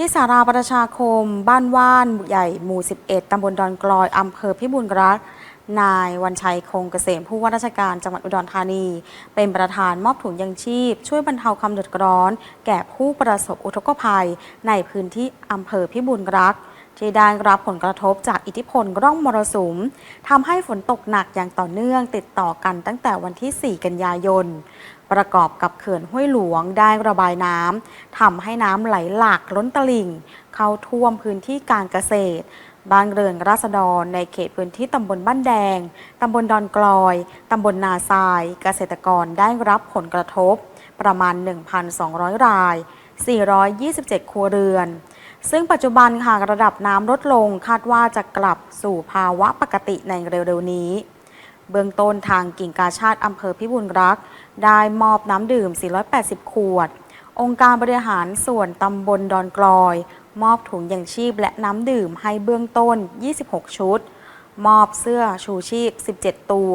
ที่สาราประชาคม บ้านว่านใหญ่หมู่ 11 ตำบลดอนกลอย อำเภอพิบูลรักษ์นายวันชัยคงเกษมผู้ว่าราชการจังหวัดอุดรธานี เป็นประธานมอบถุงยังชีพ ช่วยบรรเทาความเดือดร้อน แก่ผู้ประสบอุทกภัย ในพื้นที่อำเภอพิบูลรักษ์ ที่ได้รับผลกระทบจากอิทธิพลร่องมรสุมทำให้ฝนตกหนักอย่างต่อเนื่องติดต่อกันตั้งแต่วันที่ 4 กันยายน ประกอบกับเขื่อนห้วยหลวงได้ระบายน้ำทำให้น้ำไหลหลากล้นตลิ่ง เข้าท่วมพื้นที่การเกษตรบ้านเรือนราษฎรในเขตพื้นที่ตำบลบ้านแดง ตำบลดอนกลอย ตำบลนาทราย เกษตรกรได้รับผลกระทบ ประมาณ 1,200 ราย 427 ครัวเรือน ซึ่งปัจจุบันค่ะระดับน้ำลดลงคาดว่าจะกลับสู่ภาวะปกติในเร็วๆนี้ เบื้องต้นทางกิ่งกาชาติอำเภอพิบูลรักษ์ได้มอบน้ำดื่ม 480 ขวด องค์การบริหารส่วนตำบลดอนกลอย มอบถุงยังชีพและน้ำดื่มให้เบื้องต้น 26 ชุด มอบเสื้อชูชีพ 17 ตัว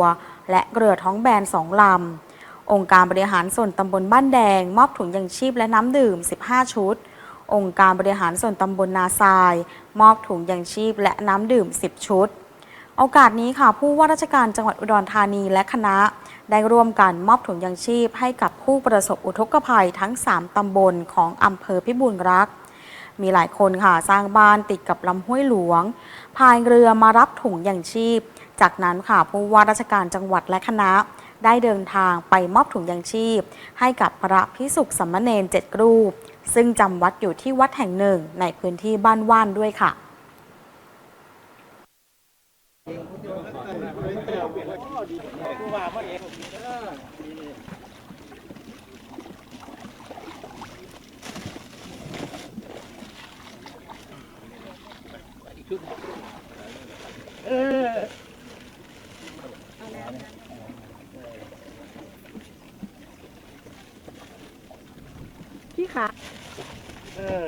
และเรือท้องแบน 2 ลำองค์การบริหารส่วนตำบลบ้านแดง มอบถุงยังชีพและน้ำดื่ม 15 ชุด องค์การบริหารส่วนตำบลนาทราย มอบถุงยังชีพและน้ำดื่ม 10 ชุด โอกาสนี้ค่ะ ผู้ว่าราชการจังหวัดอุดรธานีและคณะ ได้ร่วมกันมอบถุงยังชีพ ให้กับผู้ประสบอุทกภัยทั้ง 3 ตำบลของอำเภอพิบูลรักษ์มีหลายคนค่ะสร้างบ้านติดกับลำห้วยหลวง พายเรือมารับถุงยังชีพ จากนั้นค่ะผู้ว่าราชการจังหวัดและคณะ ได้เดินทางไปมอบถุงยังชีพ ให้กับพระพิสุขสัมมเนนเจ็ดรูป ซึ่งจำวัดอยู่ที่วัดแห่งหนึ่งในพื้นที่บ้านว่านด้วยค่ะ พี่คะเออ